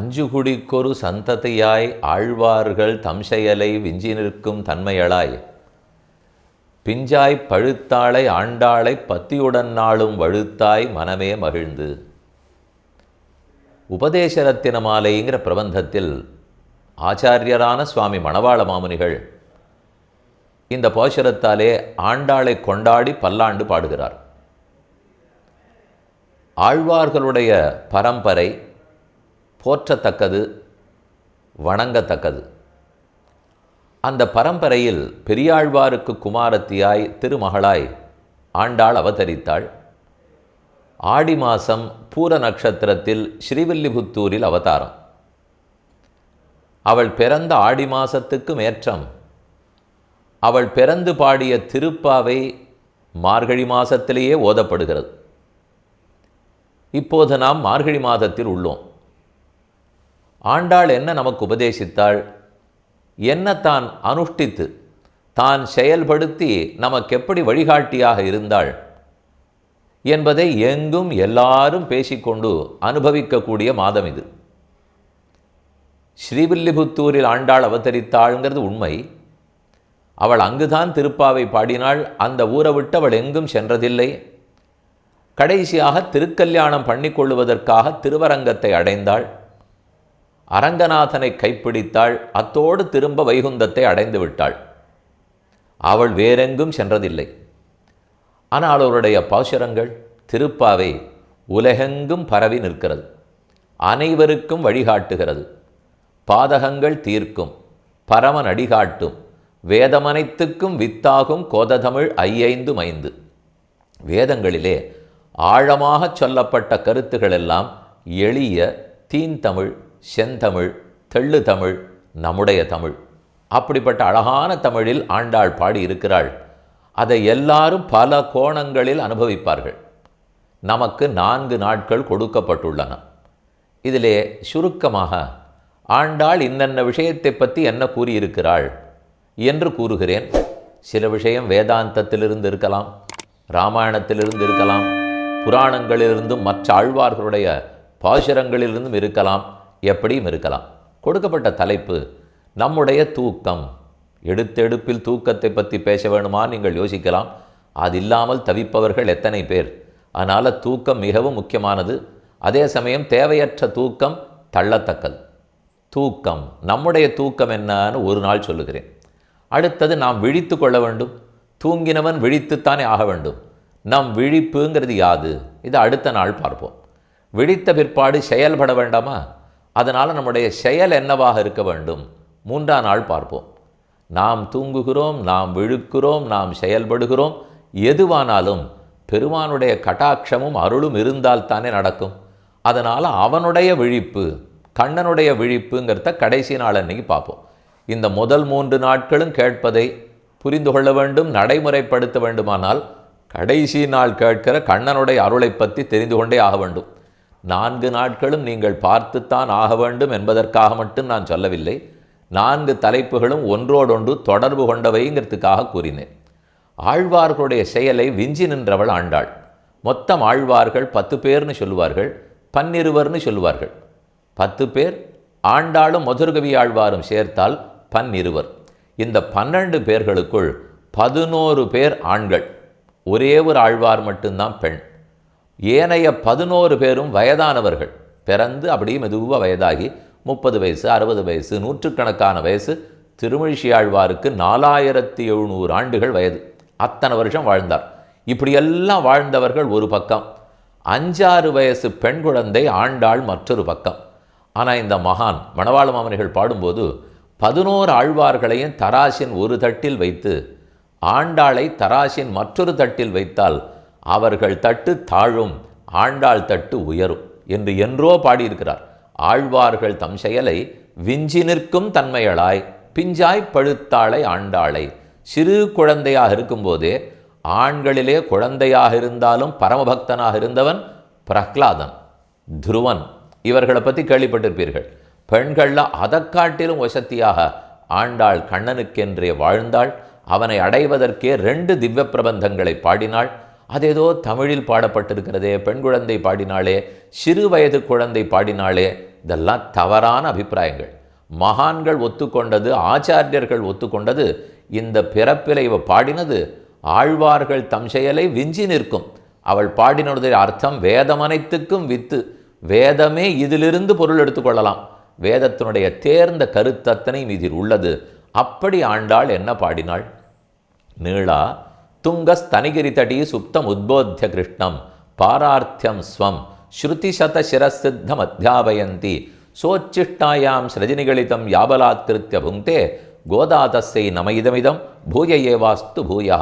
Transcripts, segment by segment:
அஞ்சு குடிக்கொரு சந்ததியாய் ஆழ்வார்கள் தம்செயலை விஞ்சி நிற்கும் தன்மையளாய். பிஞ்சாய் பழுத்தாளை ஆண்டாளை பத்தியுடன் நாளும் வழுத்தாய் மனமே மகிழ்ந்து. உபதேசரத்தின மாலைங்கிற பிரபந்தத்தில் ஆச்சாரியரான சுவாமி மணவாள மாமுனிகள் இந்த போஷரத்தாலே ஆண்டாளை கொண்டாடி பல்லாண்டு பாடுகிறார். ஆழ்வார்களுடைய பரம்பரை போற்றத்தக்கது வணங்கத்தக்கது. அந்த பரம்பரையில் பெரியாழ்வாருக்கு குமாரத்தியாய் திருமகளாய் ஆண்டாள் அவதரித்தாள். ஆடி மாதம் பூர நட்சத்திரத்தில் ஸ்ரீவில்லிபுத்தூரில் அவதாரம். அவள் பிறந்த ஆடி மாதத்துக்கு ஏற்றம் அவள் பிறந்து பாடிய திருப்பாவை மார்கழி மாதத்திலேயே ஓதப்படுகிறது. இப்போது நாம் மார்கழி மாதத்தில் உள்ளோம். ஆண்டாள் என்ன நமக்கு உபதேசித்தாள்? என்ன தான் அனுஷ்டித்து தான் செயல்படுத்தி நமக்கு எப்படி வழிகாட்டியாக இருந்தாள்? என்பதை எங்கும் எல்லாரும் பேசிக்கொண்டு அனுபவிக்கக்கூடிய மாதம் இது. ஸ்ரீவில்லிபுத்தூரில் ஆண்டாள் அவதரித்தாள்ங்கிறது உண்மை. அவள் அங்குதான் திருப்பாவை பாடினாள். அந்த ஊரை விட்டு அவள் எங்கும் சென்றதில்லை. கடைசியாக திருக்கல்யாணம் பண்ணிக்கொள்ளுவதற்காக திருவரங்கத்தை அடைந்தாள். அரங்கநாதனை கைப்பிடித்தாள் அத்தோடு திரும்ப வைகுந்தத்தை அடைந்து விட்டாள் அவள் வேறெங்கும் சென்றதில்லை. ஆனால் அவருடைய பாசுரங்கள் திருப்பாவை உலகெங்கும் பரவி நிற்கிறது. அனைவருக்கும் வழிகாட்டுகிறது. பாதகங்கள் தீர்க்கும் பரமன் அடிகாட்டும் வேதமனைத்துக்கும் வித்தாகும் கோததமிழ் ஐயைந்து மைந்து. வேதங்களிலே ஆழமாக சொல்லப்பட்ட கருத்துக்களெல்லாம் எளிய தீந்தமிழ் செந்தமிழ் தெள்ளு தமிழ் நம்முடைய தமிழ். அப்படிப்பட்ட அழகான தமிழில் ஆண்டாள் பாடி இருக்கிறாள் அதை எல்லாரும் பல கோணங்களில் அனுபவிப்பார்கள். நமக்கு நான்கு நாட்கள் கொடுக்கப்பட்டுள்ளன. இதிலே சுருக்கமாக ஆண்டாள் இன்னென்ன விஷயத்தை பற்றி என்ன கூறியிருக்கிறாள் என்று கூறுகிறேன். சில விஷயம் வேதாந்தத்திலிருந்து இருக்கலாம் ராமாயணத்திலிருந்து இருக்கலாம் புராணங்களிலிருந்தும் மற்ற ஆழ்வார்களுடைய பாசுரங்களிலிருந்தும் இருக்கலாம். எப்படியும் இருக்கலாம். கொடுக்கப்பட்ட தலைப்பு நம்முடைய தூக்கம். எடுத்தெடுப்பில் தூக்கத்தை பற்றி பேச வேணுமா? நீங்கள் யோசிக்கலாம். அது இல்லாமல் தவிப்பவர்கள் எத்தனை பேர்? அதனால் தூக்கம் மிகவும் முக்கியமானது. அதே சமயம் தேவையற்ற தூக்கம் தள்ளத்தக்கது. தூக்கம் நம்முடைய தூக்கம் என்னன்னு ஒரு நாள் சொல்லுகிறேன். அடுத்தது நாம் விழித்து கொள்ள வேண்டும். தூங்கினவன் விழித்துத்தானே ஆக வேண்டும். நம் விழிப்புங்கிறது யாது? இது அடுத்த நாள் பார்ப்போம். விழித்த பிற்பாடு செயல்பட வேண்டாமா? அதனால் நம்முடைய செயல் என்னவாக இருக்க வேண்டும்? மூன்றாம் நாள் பார்ப்போம். நாம் தூங்குகிறோம் நாம் விழுக்கிறோம் நாம் செயல்படுகிறோம். எதுவானாலும் பெருமானுடைய கட்டாட்சமும் அருளும் இருந்தால் தானே நடக்கும். அதனால் அவனுடைய விழிப்பு கண்ணனுடைய விழிப்புங்கிறத கடைசி நாள் அன்னைக்கு பார்ப்போம். இந்த முதல் மூன்று நாட்களும் கேட்பதை புரிந்து கொள்ள வேண்டும் நடைமுறைப்படுத்த வேண்டுமானால் கடைசி நாள் கேட்கிற கண்ணனுடைய அருளை பற்றி தெரிந்து கொண்டே ஆக வேண்டும். நான்கு நாட்களும் நீங்கள் பார்த்துத்தான் ஆக வேண்டும் என்பதற்காக மட்டும் நான் சொல்லவில்லை. நான்கு தலைப்புகளும் ஒன்றோடொன்று தொடர்பு கொண்டவைங்கிறதுக்காக கூறினேன். ஆழ்வார்களுடைய செயலை விஞ்சி நின்றவள் ஆண்டாள். மொத்தம் ஆழ்வார்கள் பத்து பேர்னு சொல்லுவார்கள் பன்னிருவர்னு சொல்லுவார்கள். பத்து பேர் ஆண்டாளும் மதுர்கவி ஆழ்வாரும் சேர்த்தால் பன்னிருவர். இந்த பன்னெண்டு பேர்களுக்குள் பதினோரு பேர் ஆண்கள். ஒரே ஒரு ஆழ்வார் மட்டும்தான் பெண். ஏனைய பதினோரு பேரும் வயதானவர்கள். பிறந்து அப்படியே மெதுவாக வயதாகி முப்பது வயசு அறுபது வயசு நூற்றுக்கணக்கான வயசு திருமழிஷியாழ்வாருக்கு நாலாயிரத்தி எழுநூறு ஆண்டுகள் வயது. அத்தனை வருஷம் வாழ்ந்தார். இப்படியெல்லாம் வாழ்ந்தவர்கள் ஒரு பக்கம். அஞ்சாறு வயசு பெண் குழந்தை ஆண்டாள் மற்றொரு பக்கம். ஆனால் இந்த மகான் மணவாள மாமனிகள் பாடும்போது பதினோரு ஆழ்வார்களையும் தராசின் ஒரு தட்டில் வைத்து ஆண்டாளை தராசின் மற்றொரு தட்டில் வைத்தால் அவர்கள் தட்டு தாழும் ஆண்டாள் தட்டு உயரும் என்று என்றோ பாடியிருக்கிறார். ஆழ்வார்கள் தம் செயலை விஞ்சி நிற்கும் தன்மையளாய் பிஞ்சாய் பழுத்தாளை ஆண்டாளை. சிறு குழந்தையாக இருக்கும்போதே ஆண்களிலே குழந்தையாக இருந்தாலும் பரமபக்தனாக இருந்தவன் பிரஹ்லாதன் துருவன். இவர்களை பற்றி கேள்விப்பட்டிருப்பீர்கள். பெண்களில் அதை காட்டிலும் வசத்தியாக ஆண்டாள் கண்ணனுக்கென்றே வாழ்ந்தாள். அவனை அடைவதற்கே ரெண்டு திவ்ய பிரபந்தங்களை பாடினாள். அதேதோ தமிழில் பாடப்பட்டிருக்கிறதே. பெண் குழந்தை பாடினாலே சிறு வயது குழந்தை பாடினாலே இதெல்லாம் தவறான அபிப்பிராயங்கள். மகான்கள் ஒத்துக்கொண்டது ஆச்சாரியர்கள் ஒத்துக்கொண்டது இந்த பிறப்பில் இவ பாடினது ஆழ்வார்கள் தம் செயலை விஞ்சி நிற்கும். அவள் பாடினுடைய அர்த்தம் வேதமனைத்துக்கும் வித்து வேதமே இதிலிருந்து பொருள் எடுத்துக்கொள்ளலாம் வேதத்தினுடைய தேர்ந்த கருத்தத்தனை இதில் உள்ளது. அப்படி ஆண்டாள் என்ன பாடினாள்? நீளா துங்கஸ்தனிகிரி தடி சுப்தம் உத்போத்திய கிருஷ்ணம் பாரார்த்தியம் ஸ்வம் ஸ்ருதிசதசிரசித்தம் அத்தியாபயந்தி சோச்சிஷ்டாயாம் ஸ்ரஜனிகளிதம் யாபலாத்திருத்திய புங்கே கோதாதஸ்ஸை நம இதமிதம் பூய ஏவாஸ்து பூயா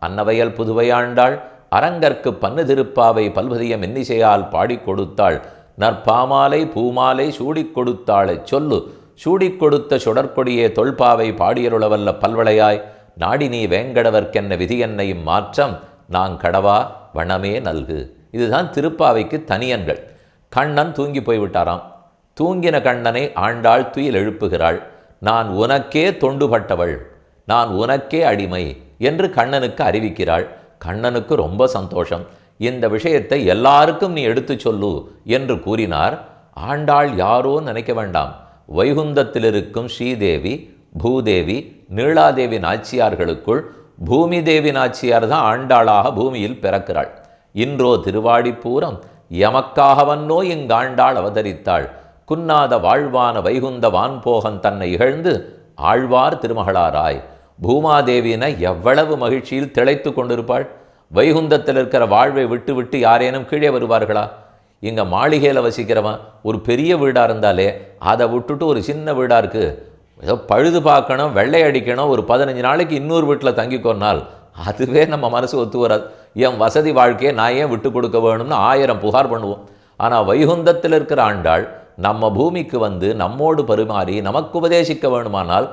அன்னவயல் புதுவையாண்டாள் அரங்கற்கு பன்னு திருப்பாவை பல்வதியம் இன்னிசையால் பாடிக் கொடுத்தாள். நற்பாமாலை பூமாலை சூடிக் கொடுத்தாளை சொல்லு. சூடிக் கொடுத்த சுடற்கொடியே தொல்பாவை பாடியருளவல்ல பல்வளையாய் நாடி நீ வேங்கடவர்க்கென்ன விதி என்னையும் மாற்றம் நான் கடவா வனமே நல்கு. இதுதான் திருப்பாவைக்கு தனியன்கள். கண்ணன் தூங்கி போய்விட்டாராம். தூங்கின கண்ணனை ஆண்டாள் துயில் எழுப்புகிறாள். நான் உனக்கே தொண்டுபட்டவள். நான் உனக்கே அடிமை என்று கண்ணனுக்கு அறிவிக்கிறாள். கண்ணனுக்கு ரொம்ப சந்தோஷம். இந்த விஷயத்தை எல்லாருக்கும் நீ எடுத்துச் சொல்லு என்று கூறினார். ஆண்டாள் யாரோ நினைக்க வேண்டாம். வைகுந்தத்தில் இருக்கும் ஸ்ரீதேவி பூதேவி நீளாதேவி நாச்சியார்களுக்குள் பூமி தேவி நாச்சியார் தான் ஆண்டாளாக பூமியில் பிறக்கிறாள். இன்றோ திருவாடிப்பூரம் எமக்காகவன்னோ இங்காண்டாள் அவதரித்தாள். குன்னாத வாழ்வான வைகுந்த வான்போகன் தன்னை இகழ்ந்து ஆழ்வார் திருமகளாராய். பூமாதேவின எவ்வளவு மகிழ்ச்சியில் திளைத்து கொண்டிருப்பாள். வைகுந்தத்தில் இருக்கிற வாழ்வை விட்டு விட்டு யாரேனும் கீழே வருவார்களா? இங்கே மாளிகையில் வசிக்கிறவன் ஒரு பெரிய வீடாக இருந்தாலே அதை விட்டுட்டு ஒரு சின்ன வீடாக இருக்குது ஏதோ பழுது பார்க்கணும் வெள்ளை அடிக்கணும் ஒரு பதினஞ்சு நாளைக்கு இன்னொரு வீட்டில் தங்கிக்கொன்னால் அதுவே நம்ம மனசு ஒத்து வராது. என் வசதி வாழ்க்கையை நான் ஏன் விட்டு கொடுக்க வேணும்னு ஆயிரம் புகார் பண்ணுவோம். ஆனால் வைகுந்தத்தில் இருக்கிற ஆண்டாள் நம்ம பூமிக்கு வந்து நம்மோடு பரிமாறி நமக்கு உபதேசிக்க வேணுமானால்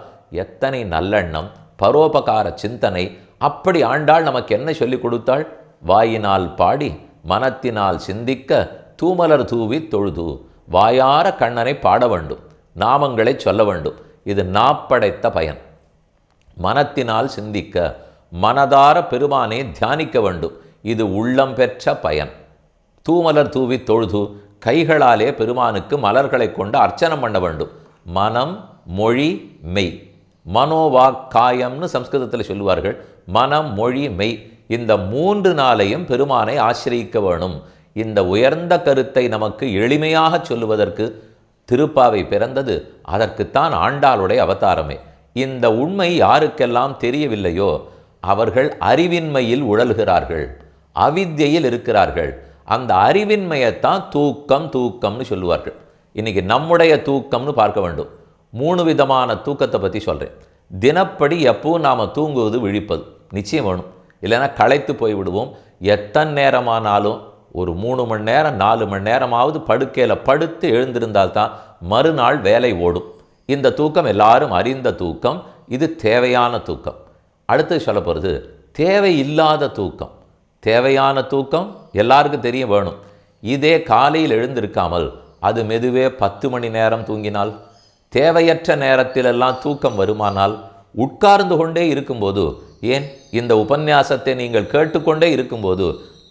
எத்தனை நல்லெண்ணம் பரோபகார சிந்தனை அப்படி ஆண்டாள் நமக்கு என்ன சொல்லிக் கொடுத்தாள்? வாயினால் பாடி மனத்தினால் சிந்திக்க தூமலர் தூவி தொழுது வாயார கண்ணனை பாட வேண்டும் நாமங்களை சொல்ல வேண்டும். இது நாப்படைத்த பயன். மனத்தினால் சிந்திக்க மனதார பெருமானை தியானிக்க வேண்டும். இது உள்ளம் பெற்ற பயன். தூமலர் தூவி தொழுது கைகளாலே பெருமானுக்கு மலர்களை கொண்டு அர்ச்சனம் பண்ண வேண்டும். மனம் மொழி மெய். மனோவாக் காயம்னு சம்ஸ்கிருதத்தில் சொல்லுவார்கள். மனம் மொழி மெய். இந்த மூன்று நாளையும் பெருமானை ஆசிரியிக்க வேணும். இந்த உயர்ந்த கருத்தை நமக்கு எளிமையாக சொல்லுவதற்கு திருப்பாவை பிறந்தது அதற்குத்தான் ஆண்டாளுடைய அவதாரமே. இந்த உண்மை யாருக்கெல்லாம் தெரியவில்லையோ அவர்கள் அறிவின்மையில் உழல்கிறார்கள் அவித்தியில் இருக்கிறார்கள். அந்த அறிவின்மையைத்தான் தூக்கம் தூக்கம்னு சொல்லுவார்கள். இன்னைக்கு நம்முடைய தூக்கம்னு பார்க்க வேண்டும். மூணு விதமான தூக்கத்தை பற்றி சொல்கிறேன் தினப்படி எப்பவும் நாம் தூங்குவது விழிப்பது. நிச்சயம் வேணும். இல்லைன்னா களைத்து போய் விடுவோம் எத்தனை நேரமானாலும் ஒரு மூணு மணி நேரம் நாலு மணி நேரமாவது படுக்கையில் படுத்து எழுந்திருந்தால் தான் மறுநாள் வேலை ஓடும். இந்த தூக்கம் எல்லாரும் அறிந்த தூக்கம். இது தேவையான தூக்கம். அடுத்து சொல்ல போகிறது தேவையில்லாத தூக்கம். தேவையான தூக்கம் எல்லாருக்கும் தெரிய வேணும். இதே காலையில் எழுந்திருக்காமல் அது மெதுவே பத்து மணி நேரம் தூங்கினால் தேவையற்ற நேரத்திலெல்லாம் தூக்கம் வருமானால் உட்கார்ந்து கொண்டே இருக்கும்போது ஏன்? இந்த உபன்யாசத்தை நீங்கள் கேட்டுக்கொண்டே இருக்கும்போது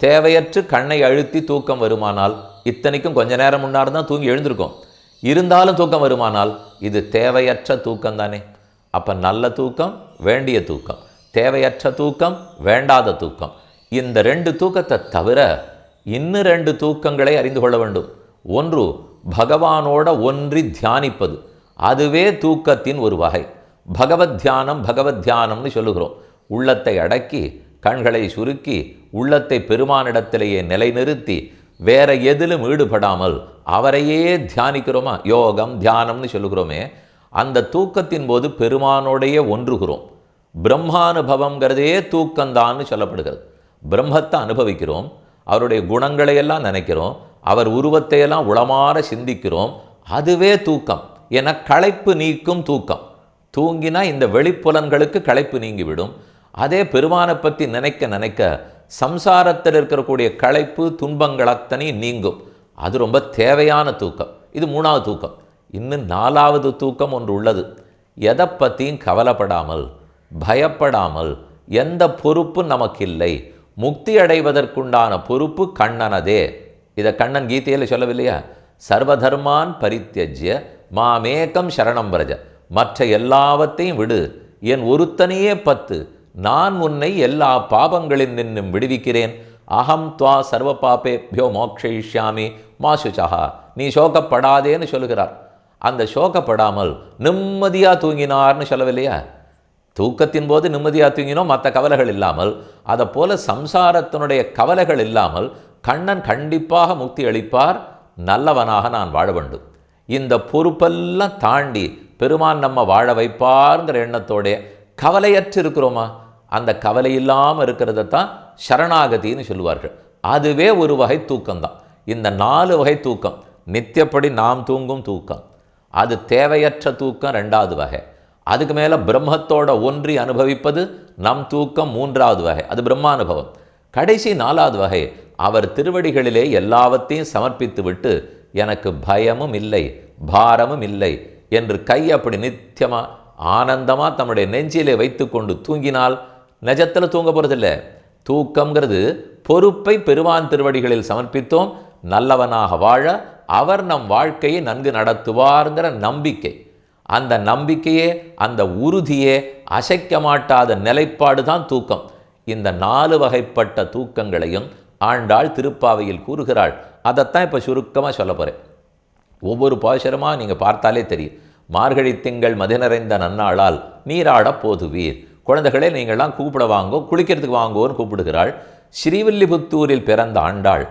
தேவையற்று கண்ணை அழுத்தி தூக்கம் வருமானால் இத்தனைக்கும் கொஞ்ச நேரம் முன்னாடி தான் தூங்கி எழுந்திருக்கோம். இருந்தாலும் தூக்கம் வருமானால் இது தேவையற்ற தூக்கம் தானே அப்போ நல்ல தூக்கம் வேண்டிய தூக்கம். தேவையற்ற தூக்கம் வேண்டாத தூக்கம். இந்த ரெண்டு தூக்கத்தை தவிர இன்னும் ரெண்டு தூக்கங்களை அறிந்து கொள்ள வேண்டும். ஒன்று பகவானோட ஒன்றி தியானிப்பது. அதுவே தூக்கத்தின் ஒரு வகை. பகவத் தியானம் பகவத் தியானம்னு சொல்லுகிறோம். உள்ளத்தை அடக்கி கண்களை சுருக்கி உள்ளத்தை பெருமானிடத்திலேயே நிலைநிறுத்தி வேற எதிலும் ஈடுபடாமல் அவரையே தியானிக்கிறோமா? யோகம் தியானம்னு சொல்லுகிறோமே. அந்த தூக்கத்தின் போது பெருமானோடையே ஒன்றுகிறோம். பிரம்மானுபவங்கிறதே தூக்கம்தான்னு சொல்லப்படுகிறது. பிரம்மத்தை அனுபவிக்கிறோம். அவருடைய குணங்களையெல்லாம் நினைக்கிறோம். அவர் உருவத்தையெல்லாம் உளமாற சிந்திக்கிறோம். அதுவே தூக்கம். என களைப்பு நீக்கும் தூக்கம். தூங்கினா இந்த வெளிப்புலன்களுக்கு களைப்பு நீங்கிவிடும். அதே பெருமானை பற்றி நினைக்க நினைக்க சம்சாரத்தில் இருக்கக்கூடிய களைப்பு துன்பங்கள் அத்தனை நீங்கும். அது ரொம்ப தேவையான தூக்கம். இது மூணாவது தூக்கம். இன்னும் நாலாவது தூக்கம் ஒன்று உள்ளது. எதை பற்றியும் கவலைப்படாமல் பயப்படாமல் எந்த பொறுப்பும் நமக்கு இல்லை முக்தி அடைவதற்குண்டான பொறுப்பு கண்ணனதே. இதை கண்ணன் கீதையில் சொல்லவில்லையா? சர்வதர்மான் பரித்தியஜ்ய மாமேகம் சரணம் பிரஜ. மற்ற எல்லாவற்றையும் விடு. என் ஒருத்தனையே பத்து. நான் உன்னை எல்லா பாபங்களின் நின்னும் விடுவிக்கிறேன். அகம் துவா சர்வ பாப்பேபியோ மோக்ஷயிஷ்யாமி. மாசுச்சஹா நீ சோகப்படாதேன்னு சொல்கிறார் அந்த சோகப்படாமல் நிம்மதியாக தூங்கினார்னு சொல்லவில்லையா? தூக்கத்தின் போது நிம்மதியாக தூங்கினோம் மற்ற கவலைகள் இல்லாமல். அதை போல சம்சாரத்தினுடைய கவலைகள் இல்லாமல் கண்ணன் கண்டிப்பாக முக்தி அளிப்பார். நல்லவனாக நான் வாழ வேண்டும். இந்த பொறுப்பெல்லாம் தாண்டி பெருமான் நம்ம வாழ வைப்பார்ங்கிற எண்ணத்தோடைய கவலையற்று இருக்கிறோமா? அந்த கவலை இல்லாமல் இருக்கிறத தான் சரணாகதின்னு சொல்லுவார்கள். அதுவே ஒரு வகை தூக்கம்தான். இந்த நாலு வகை தூக்கம் நித்தியப்படி நாம் தூங்கும் தூக்கம். அது தேவையற்ற தூக்கம் ரெண்டாவது வகை. அதுக்கு மேலே பிரம்மத்தோட ஒன்றி அனுபவிப்பது நம் தூக்கம் மூன்றாவது வகை. அது பிரம்மானுபவம். கடைசி நாலாவது வகை அவர் திருவடிகளிலே எல்லாவற்றையும் சமர்ப்பித்து விட்டு எனக்கு பயமும் இல்லை பாரமும் இல்லை என்று கை அப்படி நித்தியமாக ஆனந்தமா தம்முடைய நெஞ்சிலே வைத்துக்கொண்டு தூங்கினால் நிஜத்தில் தூங்க போகிறதில்ல தூக்கம்ங்கிறது பொறுப்பை பெருமான் திருவடிகளில் சமர்ப்பித்தோம். நல்லவனாக வாழ அவர் நம் வாழ்க்கையை நன்கு நடத்துவார்ங்கிற நம்பிக்கை. அந்த நம்பிக்கையே அந்த உறுதியே அசைக்க மாட்டாத நிலைப்பாடு தான் தூக்கம். இந்த நாலு வகைப்பட்ட தூக்கங்களையும் ஆண்டாள் திருப்பாவையில் கூறுகிறாள். அதைத்தான் இப்போ சுருக்கமாக சொல்ல போகிறேன் ஒவ்வொரு பாசுரமாக நீங்கள் பார்த்தாலே தெரியும். மார்கழி திங்கள் மதிநறைந்த நன்னாளால் நீராடப் போதுவீர். குழந்தைகளே நீங்கள்லாம் கூப்பிட வாங்கோ குளிக்கிறதுக்கு வாங்கோன்னு கூப்பிடுகிறாள். ஸ்ரீவில்லிபுத்தூரில் பிறந்த ஆண்டாள்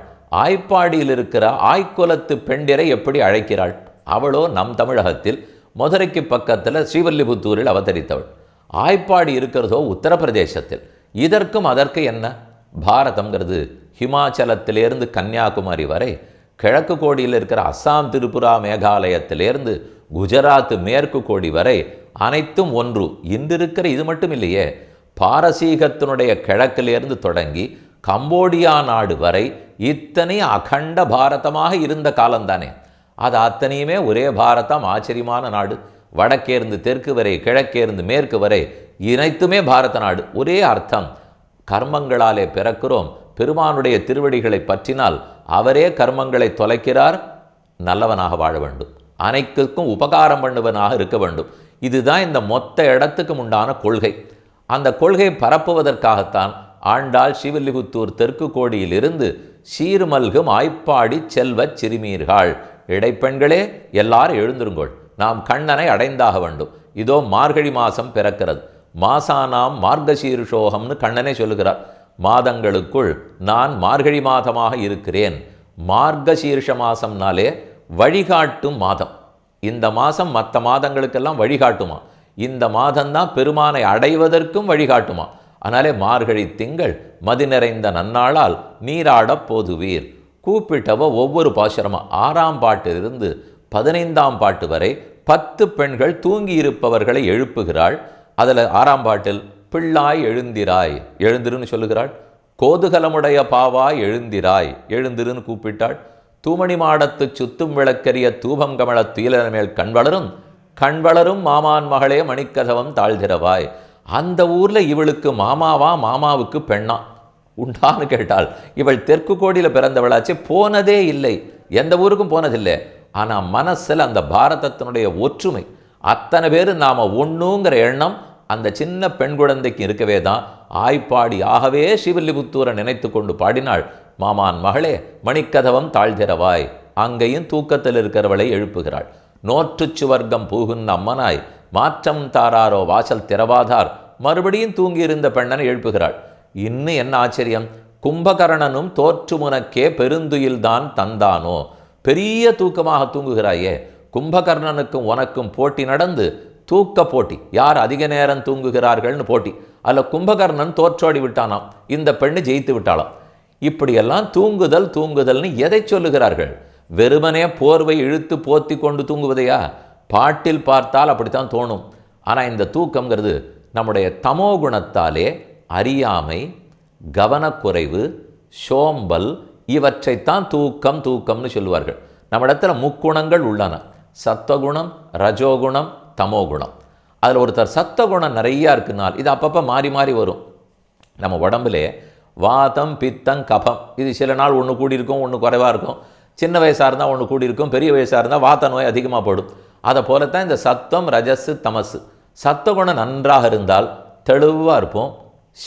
ஆய்ப்பாடியில் இருக்கிற ஆய்க்குலத்து பெண்டிரை எப்படி அழைக்கிறாள்? அவளோ நம் தமிழகத்தில் மதுரைக்கு பக்கத்தில் ஸ்ரீவில்லிபுத்தூரில் அவதரித்தவள். ஆய்ப்பாடி இருக்கிறதோ உத்தரப்பிரதேசத்தில். இதற்கும் அதற்கு என்ன? பாரதம்ங்கிறது ஹிமாச்சலத்திலேருந்து கன்னியாகுமரி வரை கிழக்கு கோடியில் இருக்கிற அஸ்ஸாம் திரிபுரா மேகாலயத்திலேருந்து குஜராத் மேற்கு கோடி வரை அனைத்தும் ஒன்று. இன்று இருக்கிற இது மட்டும் இல்லையே பாரசீகத்தினுடைய கிழக்கிலிருந்து தொடங்கி கம்போடியா நாடு வரை இத்தனை அகண்ட பாரதமாக இருந்த காலம்தானே. அது அத்தனையுமே ஒரே பாரதம் ஆச்சரியமான நாடு. வடக்கேருந்து தெற்கு வரை கிழக்கேருந்து மேற்கு வரை இணைத்துமே பாரத நாடு. ஒரே அர்த்தம் கர்மங்களாலே பிறக்கிறோம். பெருமானுடைய திருவடிகளை பற்றினால் அவரே கர்மங்களை தொலைக்கிறார். நல்லவனாக வாழ வேண்டும். அனைத்துக்கும் உபகாரம் பண்ணுவனாக இருக்க வேண்டும். இதுதான் இந்த மொத்த இடத்துக்கும் உண்டான கொள்கை. அந்த கொள்கையை பரப்புவதற்காகத்தான் ஆண்டாள் ஸ்ரீவில்லிபுத்தூர் தெற்கு கோடியிலிருந்து சீர்மல்கும் ஆய்ப்பாடி செல்வச் சிறுமீர்கள். இடைப்பெண்களே எல்லாரும் எழுந்திருங்கோள். நாம் கண்ணனை அடைந்தாக வேண்டும். இதோ மார்கழி மாதம் பிறக்கிறது. மாசானாம் மார்கசீருஷோகம்னு கண்ணனே சொல்லுகிறார். மாதங்களுக்குள் நான் மார்கழி மாதமாக இருக்கிறேன். மார்கசீர்ஷ மாசம்னாலே வழிகாட்டும் மாதம். இந்த மாதம் மற்ற மாதங்களுக்கெல்லாம் வழிகாட்டுமா? இந்த மாதம்தான் பெருமானை அடைவதற்கும் வழிகாட்டுமா? அதனாலே மார்கழி திங்கள் மதி நிறைந்த நன்னாளால் நீராடப் போதுவீர். கூப்பிட்டவ ஒவ்வொரு பாசுரமா ஆறாம் பாட்டிலிருந்து பதினைந்தாம் பாட்டு வரை பத்து பெண்கள் தூங்கி இருப்பவர்களை எழுப்புகிறாள். அதில் ஆறாம் பாட்டில் பிள்ளாய் எழுந்திராய். எழுந்திருன்னு சொல்லுகிறாள். கோதுகலமுடைய பாவாய் எழுந்திராய். எழுந்திருன்னு கூப்பிட்டாள். தூமணி மாடத்து சுத்தும் விளக்கரிய தூபம் கமல துயிலன மேல் கண் வளரும். கண் வளரும் மாமான் மகளே மணிக்கதவம் தாழ்கிறவாய் அந்த ஊர்ல இவளுக்கு மாமாவா மாமாவுக்கு பெண்ணா? உண்டான்னு கேட்டால் இவள் தெற்கு கோடியில் பிறந்தவளாச்சு போனதே இல்லை. எந்த ஊருக்கும் போனதில்லை. ஆனால் மனசில் அந்த பாரதத்தினுடைய ஒற்றுமை. அத்தனை பேர் நாம் ஒன்றுங்கிற எண்ணம் அந்த சின்ன பெண் குழந்தைக்கு இருக்கவே தான் ஆய்ப்பாடி ஆகவே ஸ்ரீவில்லிபுத்தூரை நினைத்து கொண்டு பாடினாள். மாமான் மகளே மணிக்கதவம் தாழ்திறவாய் அங்கேயும் தூக்கத்தில் இருக்கிறவளை எழுப்புகிறாள். நோற்றுச் சுவர்க்கம் பூகுன்ன அம்மனாய் மாற்றம் தாராரோ வாசல் திறவாதார். மறுபடியும் தூங்கியிருந்த பெண்ணனை எழுப்புகிறாள். இன்னும் என்ன ஆச்சரியம்? கும்பகர்ணனும் தோற்றுமுனக்கே பெருந்துயில்தான் தந்தானோ? பெரிய தூக்கமாக தூங்குகிறாயே. கும்பகர்ணனுக்கும் உனக்கும் போட்டி நடந்து தூக்க போட்டி. யார் அதிக நேரம் தூங்குகிறார்கள்னு போட்டி. அதில் கும்பகர்ணன் தோற்றோடி விட்டானாம் இந்த பெண்ணு ஜெயித்து விட்டாளாம் இப்படியெல்லாம் தூங்குதல் தூங்குதல்னு எதை சொல்லுகிறார்கள்? வெறுமனே போர்வை இழுத்து போத்தி கொண்டு தூங்குவதையா? பாட்டில் பார்த்தால் அப்படித்தான் தோணும். ஆனால் இந்த தூக்கம்ங்கிறது நம்முடைய தமோ குணத்தாலே அறியாமை கவனக்குறைவு சோம்பல் இவற்றைத்தான் தூக்கம் தூக்கம்னு சொல்லுவார்கள். நம்ம இடத்துல முக்குணங்கள் உள்ளன. சத்வகுணம் ரஜோகுணம் தமோகுணம். அதில் ஒருத்தர் சத்தகுணம் நிறையா இருக்குனால் இது அப்பப்போ மாறி மாறி வரும். நம்ம உடம்புலே வாதம் பித்தம் கபம். இது சில நாள் ஒன்று கூடி இருக்கும் ஒன்று குறைவாக இருக்கும். சின்ன வயசாக இருந்தால் ஒன்று கூடியிருக்கும் பெரிய வயசாக இருந்தால் வாத்த நோய் அதிகமாக போடும். அதை போலத்தான் இந்த சத்தம் ரஜஸு தமசு. சத்தகுணம் நன்றாக இருந்தால் தெளிவாக இருப்போம்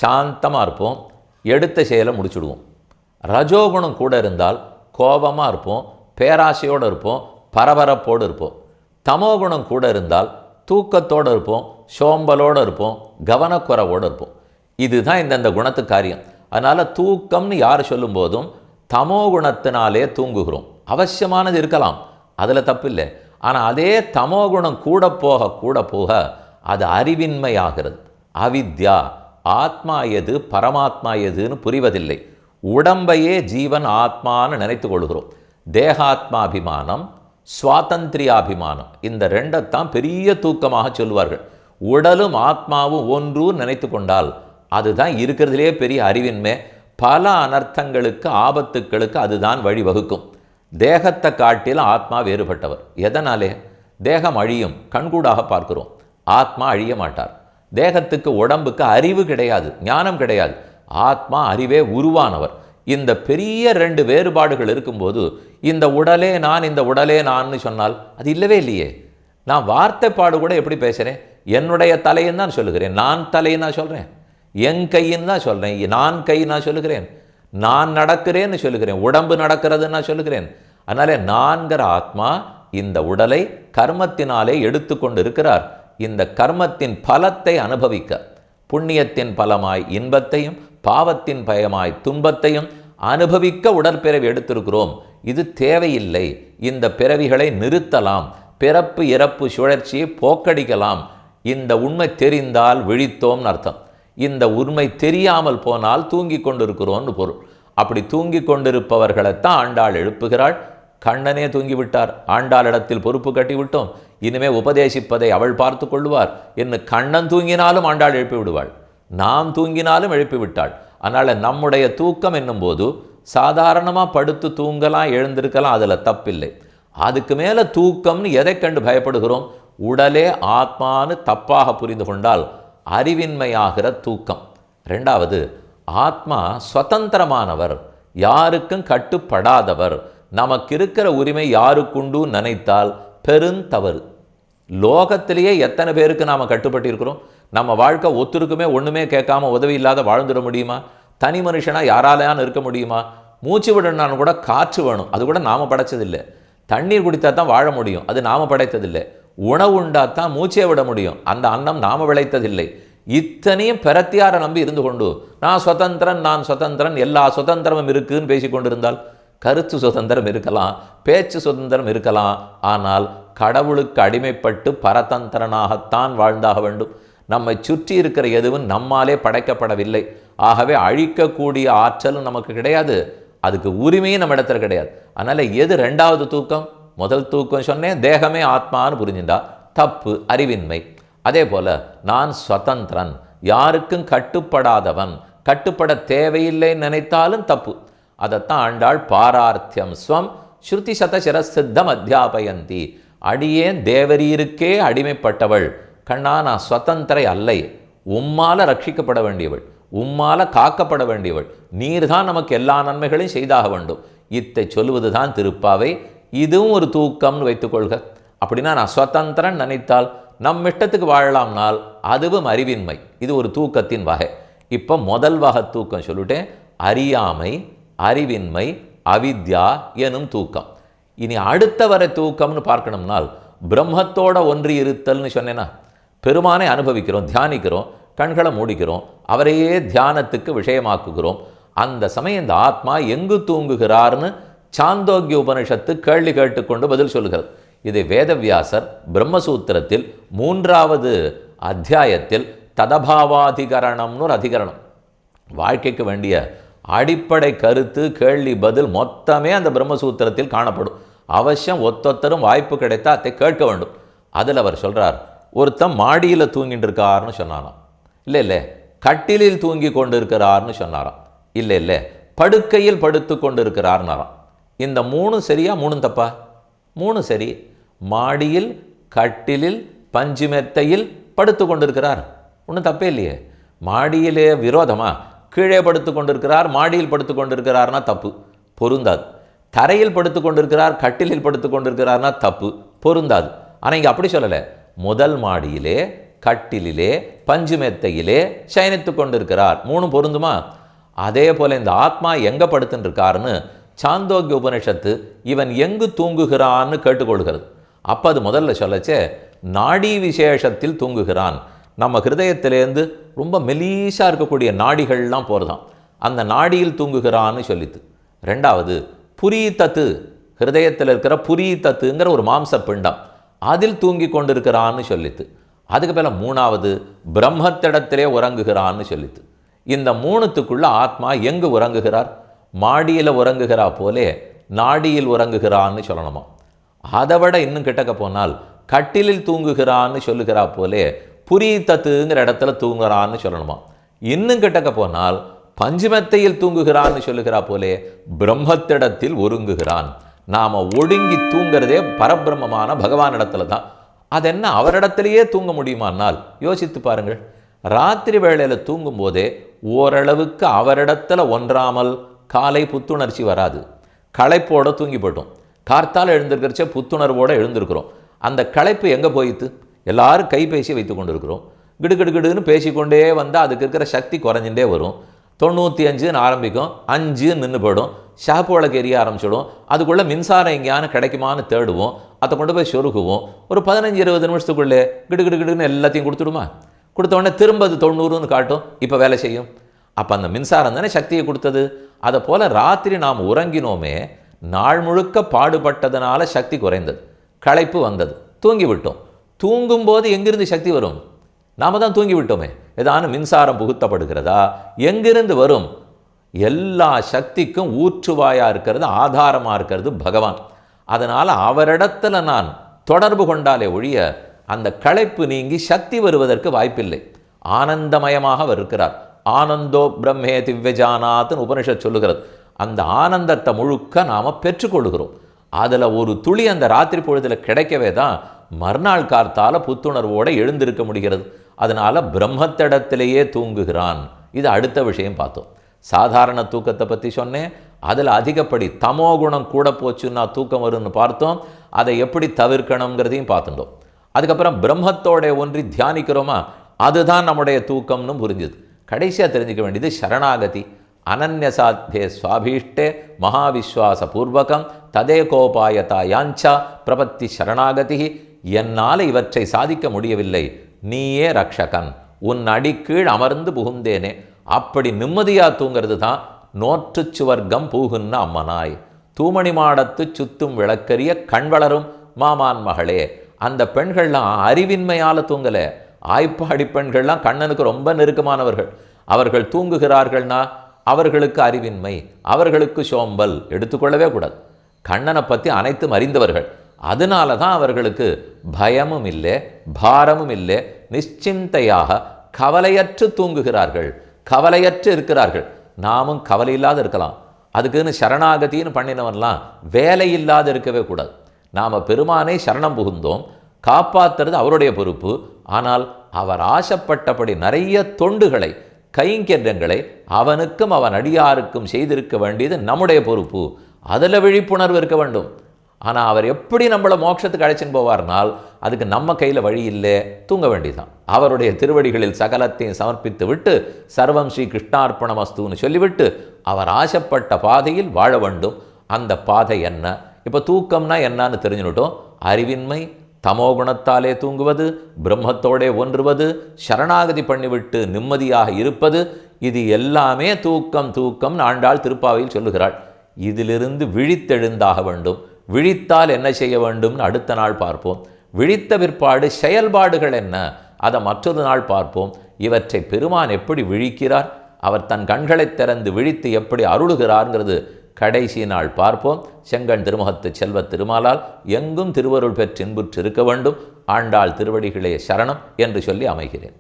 சாந்தமாக இருப்போம் எடுத்த செயலை முடிச்சுடுவோம். ரஜோகுணம் கூட இருந்தால் கோபமாக இருப்போம் பேராசையோடு இருப்போம் பரபரப்போடு இருப்போம். தமோகுணம் கூட இருந்தால் தூக்கத்தோடு இருப்போம் சோம்பலோடு இருப்போம் கவனக்குறைவோடு இருப்போம். இதுதான் இந்தந்த குணத்து காரியம். அதனால் தூக்கம்னு யார் சொல்லும்போதும் தமோ குணத்தினாலே தூங்குகிறோம். அவசியமானது இருக்கலாம். அதில் தப்பில்லை. ஆனால் அதே தமோ குணம் கூட போக கூட போக அது அறிவின்மை ஆகிறது அவித்யா ஆத்மா எது பரமாத்மா எதுன்னு புரிவதில்லை. உடம்பையே ஜீவன் ஆத்மான்னு நினைத்து கொள்கிறோம். தேகாத்மாபிமானம் சுவாதந்திரியாபிமானம் இந்த ரெண்டைத்தான் பெரிய தூக்கமாக சொல்வார்கள் உடலும் ஆத்மாவும் ஒன்று நினைத்து கொண்டால் அதுதான் இருக்கிறதுலே பெரிய அறிவின்மை. பல அனர்த்தங்களுக்கு ஆபத்துக்களுக்கு அதுதான் வழிவகுக்கும். தேகத்தை காட்டில் ஆத்மா வேறுபட்டவர். எதனாலே? தேகம் அழியும். கண்கூடாக பார்க்கிறோம். ஆத்மா அழிய மாட்டார். தேகத்துக்கு உடம்புக்கு அறிவு கிடையாது. ஞானம் கிடையாது. ஆத்மா அறிவே உருவானவர். இந்த பெரிய ரெண்டு வேறுபாடுகள் இருக்கும்போது இந்த உடலே நான் இந்த உடலே நான்னு சொன்னால் அது இல்லவே இல்லையே. நான் வார்த்தைப்பாடு கூட எப்படி பேசுகிறேன் என்னுடைய தலைன்னு தான் சொல்லுகிறேன். நான் தலைன்னு நான் சொல்கிறேன் என் கைன்னு தான் சொல்கிறேன் நான் கை நான் சொல்லுகிறேன். நான் நடக்கிறேன்னு சொல்லுகிறேன். உடம்பு நடக்கிறதுன்னு நான் சொல்லுகிறேன். அதனாலே நான்கிற ஆத்மா இந்த உடலை கர்மத்தினாலே எடுத்துக்கொண்டு இருக்கிறார் இந்த கர்மத்தின் பலத்தை அனுபவிக்க. புண்ணியத்தின் பலமாய் இன்பத்தையும் பாவத்தின் பயமாய் துன்பத்தையும் அனுபவிக்க உடற்பிறவி எடுத்திருக்கிறோம். இது தேவையில்லை. இந்த பிறவிகளை நிறுத்தலாம். பிறப்பு இறப்பு சுழற்சியை போக்கடிக்கலாம். இந்த உண்மை தெரிந்தால் விழித்தோம்னு அர்த்தம். இந்த உண்மை தெரியாமல் போனால் தூங்கி கொண்டிருக்கிறோம்னு பொருள். அப்படி தூங்கி கொண்டிருப்பவர்களைத்தான் ஆண்டாள் எழுப்புகிறாள். கண்ணனே தூங்கிவிட்டார். ஆண்டாளிடத்தில் பொறுப்பு கட்டிவிட்டோம். இனிமே உபதேசிப்பதை அவள் பார்த்து கொள்வார் என்று கண்ணன் தூங்கினாலும் ஆண்டாள் எழுப்பி விடுவாள் நாம் தூங்கினாலும் எழுப்பி விட்டாள் அதனால் நம்முடைய தூக்கம் என்னும்போது சாதாரணமாக படுத்து தூங்கலாம் எழுந்திருக்கலாம் அதில் தப்பில்லை. அதுக்கு மேலே தூக்கம்னு எதை கண்டு பயப்படுகிறோம்? உடலே ஆத்மான்னு தப்பாக புரிந்து கொண்டால் அறிவின்மையாகிற தூக்கம். ரெண்டாவது ஆத்மா சுதந்திரமானவர் யாருக்கும் கட்டுப்படாதவர். நமக்கு இருக்கிற உரிமை யாருக்குண்டு நினைத்தால் பெருந்தவறு லோகத்திலேயே எத்தனை பேருக்கு நாம் கட்டுப்பட்டிருக்கிறோம்? நம்ம வாழ்க்கை ஒத்துருக்குமே ஒன்றுமே கேட்காம உதவி இல்லாத வாழ்ந்துட முடியுமா? தனி மனுஷனாக யாராலையான்னு இருக்க முடியுமா? மூச்சு விடணும்னு கூட காற்று வேணும். அது கூட நாம் படைச்சதில்லை. தண்ணீர் குடித்தா தான் வாழ முடியும். அது நாம் படைத்ததில்லை. உணவு உண்டாத்தான் மூச்சே விட முடியும். அந்த அன்னம் நாம் விளைத்ததில்லை. இத்தனையும் பிரத்தியாரை நம்பி இருந்து கொண்டு நான் சுதந்திரன் நான் சுதந்திரன் எல்லா சுதந்திரமும் இருக்குன்னு பேசிக்கொண்டிருந்தால் கருத்து சுதந்திரம் இருக்கலாம் பேச்சு சுதந்திரம் இருக்கலாம். ஆனால் கடவுளுக்கு அடிமைப்பட்டு பரதந்திரனாகத்தான் வாழ்ந்தாக வேண்டும். நம்மை சுற்றி இருக்கிற எதுவும் நம்மாலே படைக்கப்படவில்லை. ஆகவே அழிக்கக்கூடிய ஆற்றலும் நமக்கு கிடையாது. அதுக்கு உரிமையும் நம்ம இடத்துல கிடையாது. அதனால் எது ரெண்டாவது தூக்கம்? முதல் தூக்கம் சொன்னேன் தேகமே ஆத்மான்னு புரிஞ்சுண்டா தப்பு அறிவின்மை. அதே போல் நான் சுதந்திரன் யாருக்கும் கட்டுப்படாதவன். கட்டுப்பட தேவையில்லைன்னு நினைத்தாலும் தப்பு. அதைத்தான் ஆண்டாள் பாரார்த்தியம் ஸ்வம் ஸ்ருதி சத சிரசித்தம் அத்தியாபயந்தி. அடியேன் தேவரீருக்கே அடிமைப்பட்டவள். கண்ணா நான் சுதந்திரை அல்லை. உம்மால ரட்சிக்கப்பட வேண்டியவள். உம்மால காக்கப்பட வேண்டியவள். நீர் தான் நமக்கு எல்லா நன்மைகளையும் செய்தாக வேண்டும். இத்தை சொல்வது தான் திருப்பாவை. இதுவும் ஒரு தூக்கம்னு வைத்துக்கொள்க அப்படின்னா நான் சுதந்திரன் நினைத்தால் நம் இஷ்டத்துக்கு வாழலாம்னால் அதுவும் அறிவின்மை. இது ஒரு தூக்கத்தின் வகை. இப்போ முதல் வகை தூக்கம் சொல்லிட்டேன். அறியாமை அறிவின்மை அவித்யா எனும் தூக்கம். இனி அடுத்த வரை தூக்கம்னு பார்க்கணும்னால் பிரம்மத்தோட ஒன்றி இருத்தல்னு சொன்னேன்னா பெருமானை அனுபவிக்கிறோம் தியானிக்கிறோம் கண்களை மூடிக்கிறோம் அவரையே தியானத்துக்கு விஷயமாக்குகிறோம். அந்த சமயம் இந்த ஆத்மா எங்கு தூங்குகிறார்னு சாந்தோக்கிய உபனிஷத்து கேள்வி கேட்டுக்கொண்டு பதில் சொல்கிறது இதை வேதவியாசர் பிரம்மசூத்திரத்தில் மூன்றாவது அத்தியாயத்தில் ததபாவாதிகரணம்னு ஒரு அதிகரணம். வாழ்க்கைக்கு வேண்டிய அடிப்படை கருத்து கேள்வி பதில் மொத்தமே அந்த பிரம்மசூத்திரத்தில் காணப்படும். அவசியம் ஒத்தொத்தரும் வாய்ப்பு கிடைத்தா அதை கேட்க வேண்டும். அதில் அவர் சொல்கிறார் ஒருத்தன் மாடியில் தூங்கிட்டு இருக்காருன்னு சொன்னாராம் இல்லை இல்லை கட்டிலில் தூங்கி கொண்டு இருக்கிறார்னு சொன்னாராம். இல்லை இல்லை படுக்கையில் படுத்து கொண்டு இருக்கிறார்னாராம் இந்த மூணு சரியா மூணும் தப்பா? மூணு சரி. மாடியில் கட்டிலில் பஞ்சு மெத்தையில் படுத்து கொண்டிருக்கிறார். ஒன்றும் தப்பே இல்லையே. மாடியிலே விரோதமா கீழே படுத்து கொண்டிருக்கிறார் மாடியில் படுத்து கொண்டிருக்கிறார்னா தப்பு பொருந்தாது. தரையில் படுத்து கொண்டிருக்கிறார் கட்டிலில் படுத்து கொண்டிருக்கிறார்னா தப்பு பொருந்தாது. ஆனால் இங்கே அப்படி சொல்லலை. முதல் மாடியிலே கட்டிலிலே பஞ்சு மெத்தையிலே சயனித்து கொண்டிருக்கிறார். மூணு பொருந்துமா? அதே போல் இந்த ஆத்மா எங்கே படுத்துன்னு இருக்காருன்னு சாந்தோக்கிய உபனிஷத்து இவன் எங்கு தூங்குகிறான்னு கேட்டுக்கொள்கிறது. அப்போ அது முதல்ல சொல்லச்சே நாடி விசேஷத்தில் தூங்குகிறான். நம்ம ஹிருதயத்திலேருந்து ரொம்ப மெலீஸா இருக்கக்கூடிய நாடிகள்லாம் போகிறதாம் அந்த நாடியில் தூங்குகிறான்னு சொல்லித்து ரெண்டாவது புரி தத்து ஹிருதயத்தில் இருக்கிற புரி தத்துங்கிற ஒரு மாம்ச பிண்டம் அதில் தூங்கி கொண்டிருக்கிறான்னு சொல்லித்து அதுக்கு மேல மூணாவது பிரம்மத்திடத்திலே உறங்குகிறான்னு சொல்லித்து இந்த மூணுத்துக்குள்ள ஆத்மா எங்கு உறங்குகிறார்? மாடியில் உறங்குகிறா போலே நாடியில் உறங்குகிறான்னு சொல்லணுமா? அதை விட இன்னும் கிட்டக்க போனால் கட்டிலில் தூங்குகிறான்னு சொல்லுகிறா போலே புரி தத்துங்கிற இடத்துல தூங்குறான்னு சொல்லணுமா? இன்னும் கிட்டக்க போனால் பஞ்சுமெத்தையில் தூங்குகிறான்னு சொல்லுகிறா போலே பிரம்மத்திடத்தில் ஒருங்குகிறான். நாம் ஒடுங்கி தூங்குறதே பரபிரம்மமான பகவானிடத்துல தான். அது என்ன அவரிடத்திலேயே தூங்க முடியுமானால் யோசித்து பாருங்கள். ராத்திரி வேளையில் தூங்கும்போதே ஓரளவுக்கு அவரிடத்துல ஒன்றாமல் காலை புத்துணர்ச்சி வராது. களைப்போட தூங்கி போட்டோம் கார்த்தால் எழுந்திருக்கிறச்ச புத்துணர்வோடு எழுந்திருக்கிறோம். அந்த களைப்பு எங்கே போயித்து? எல்லாரும் கைபேசி வைத்து கொண்டிருக்கிறோம். கிடுகிடுகிடுன்னு பேசிக்கொண்டே வந்தால் அதுக்கு இருக்கிற சக்தி குறைஞ்சுட்டே வரும். தொண்ணூற்றி அஞ்சுன்னு ஆரம்பிக்கும். அஞ்சு நின்று போயிடும். ஷாப்பு விளக்கு எரிய ஆரம்பிச்சிடும். அதுக்குள்ளே மின்சாரம் எங்கேயானு கிடைக்குமான்னு தேடுவோம். அதை கொண்டு போய் சொருகுவோம். ஒரு பதினஞ்சு இருபது நிமிஷத்துக்குள்ளே கிடு கிடு எல்லாத்தையும் கொடுத்துடுமா? கொடுத்த உடனே திரும்ப அது தொண்ணூறுன்னு காட்டும். இப்போ வேலை செய்யும். அப்போ அந்த மின்சாரம் தானே சக்தியை கொடுத்தது? அதை போல் ராத்திரி நாம் உறங்கினோமே நாள் முழுக்க பாடுபட்டதனால சக்தி குறைந்தது. களைப்பு வந்தது. தூங்கிவிட்டோம். தூங்கும்போது எங்கிருந்து சக்தி வரும்? நாம தான் தூங்கி விட்டோமே ஏதான மின்சாரம் புகுத்தப்படுகிறதா? எங்கிருந்து வரும்? எல்லா சக்திக்கும் ஊற்றுவாயாக இருக்கிறது ஆதாரமாக இருக்கிறது பகவான். அதனால் அவரிடத்தில் நான் தொடர்பு கொண்டாலே ஒழிய அந்த களைப்பு நீங்கி சக்தி வருவதற்கு வாய்ப்பில்லை. ஆனந்தமயமாக அவர் இருக்கிறார். ஆனந்தோ பிரம்மே திவ்யஜானாத்னு உபனிஷத் சொல்லுகிறது. அந்த ஆனந்தத்தை முழுக்க நாம் பெற்றுக்கொள்கிறோம் அதில் ஒரு துளி அந்த ராத்திரி பொழுதில் கிடைக்கவே தான் மறுநாள் கார்த்தால் புத்துணர்வோடு எழுந்திருக்க முடிகிறது. அதனால் பிரம்மத்திடத்திலேயே தூங்குகிறான். இது அடுத்த விஷயம் பார்த்தோம். சாதாரண தூக்கத்தை பற்றி சொன்னேன். அதில் அதிகப்படி தமோ குணம் கூட போச்சுன்னா தூக்கம் வரும்னு பார்த்தோம். அதை எப்படி தவிர்க்கணுங்கிறதையும் பார்த்துட்டோம். அதுக்கப்புறம் பிரம்மத்தோடைய ஒன்றி தியானிக்கிறோமா? அதுதான் நம்முடைய தூக்கம்னு புரிஞ்சுது. கடைசியாக தெரிஞ்சுக்க வேண்டியது சரணாகதி. அனன்யசாத்தியே சுவாபீஷ்டே மகாவிஸ்வாச பூர்வகம் ததேகோபாயதா யாஞ்சா பிரபத்தி சரணாகதி என்னால் இவற்றை சாதிக்க முடியவில்லை. நீயே ரக்ஷகன். உன் அடிக்கீழ் அமர்ந்து புகுந்தேனே. அப்படி நிம்மதியா தூங்கிறது தான் நோற்று சுவர்க்கம் பூகுன்ன அம்மனாய். தூமணி மாடத்து சுத்தும் விளக்கரிய கண் வளரும் மாமான் மகளே. அந்த பெண்கள்லாம் அறிவின்மையால தூங்கலை. ஆய்ப்பாடி பெண்கள்லாம் கண்ணனுக்கு ரொம்ப நெருக்கமானவர்கள். அவர்கள் தூங்குகிறார்கள்னா அவர்களுக்கு அறிவின்மை அவர்களுக்கு சோம்பல் எடுத்துக்கொள்ளவே கூடாது. கண்ணனை பற்றி அனைத்தும் அறிந்தவர்கள். அதனால தான் அவர்களுக்கு பயமும் இல்லை பாரமும் இல்லை. நிச்சிந்தையாக கவலையற்று தூங்குகிறார்கள் கவலையற்று இருக்கிறார்கள். நாமும் கவலை இல்லாத இருக்கலாம். அதுக்குன்னு சரணாகதின்னு பண்ணினவன்லாம் வேலை இல்லாத இருக்கவே கூடாது. நாம் பெருமானை சரணம் புகுந்தோம் காப்பாத்துறது அவருடைய பொறுப்பு ஆனால் அவர் ஆசைப்பட்டபடி நிறைய தொண்டுகளை கைங்கென்றங்களை அவனுக்கும் அவன் அடியாருக்கும் செய்திருக்க வேண்டியது நம்முடைய பொறுப்பு. அதில் விழிப்புணர்வு இருக்க வேண்டும். ஆனால் அவர் எப்படி நம்மளை மோட்சத்துக்கு அழைச்சின்னு போவார்னால் அதுக்கு நம்ம கையில் வழி இல்லை தூங்க வேண்டியதுதான். அவருடைய திருவடிகளில் சகலத்தையும் சமர்ப்பித்து விட்டு சர்வம் ஸ்ரீ கிருஷ்ணார்ப்பணமஸ்துன்னு சொல்லிவிட்டு அவர் ஆசைப்பட்ட பாதையில் வாழ வேண்டும். அந்த பாதை என்ன? இப்போ தூக்கம்னா என்னன்னு தெரிஞ்சுனுட்டோம் அறிவின்மை தமோகுணத்தாலே தூங்குவது பிரம்மத்தோடே ஒன்றுவது சரணாகதி பண்ணிவிட்டு நிம்மதியாக இருப்பது இது எல்லாமே தூக்கம் தூக்கம் ஆண்டாள் திருப்பாவையில் சொல்லுகிறாள். இதிலிருந்து விழித்தெழுந்தாக வேண்டும். விழித்தால் என்ன செய்ய வேண்டும்னு அடுத்த நாள் பார்ப்போம். விழித்த பிற்பாடு செயல்பாடுகள் என்ன அதை மற்றொரு நாள் பார்ப்போம். இவற்றை பெருமான் எப்படி விழிக்கிறார்? அவர் தன் கண்களைத் திறந்து விழித்து எப்படி அருளுகிறார்ங்கிறது கடைசி நாள் பார்ப்போம். செங்கண் திருமுகத்து செல்வ திருமாலால் எங்கும் திருவருள் பெற்றின்புற்றிருக்க வேண்டும். ஆண்டாள் திருவடிகளே சரணம் என்று சொல்லி அமைகிறேன்.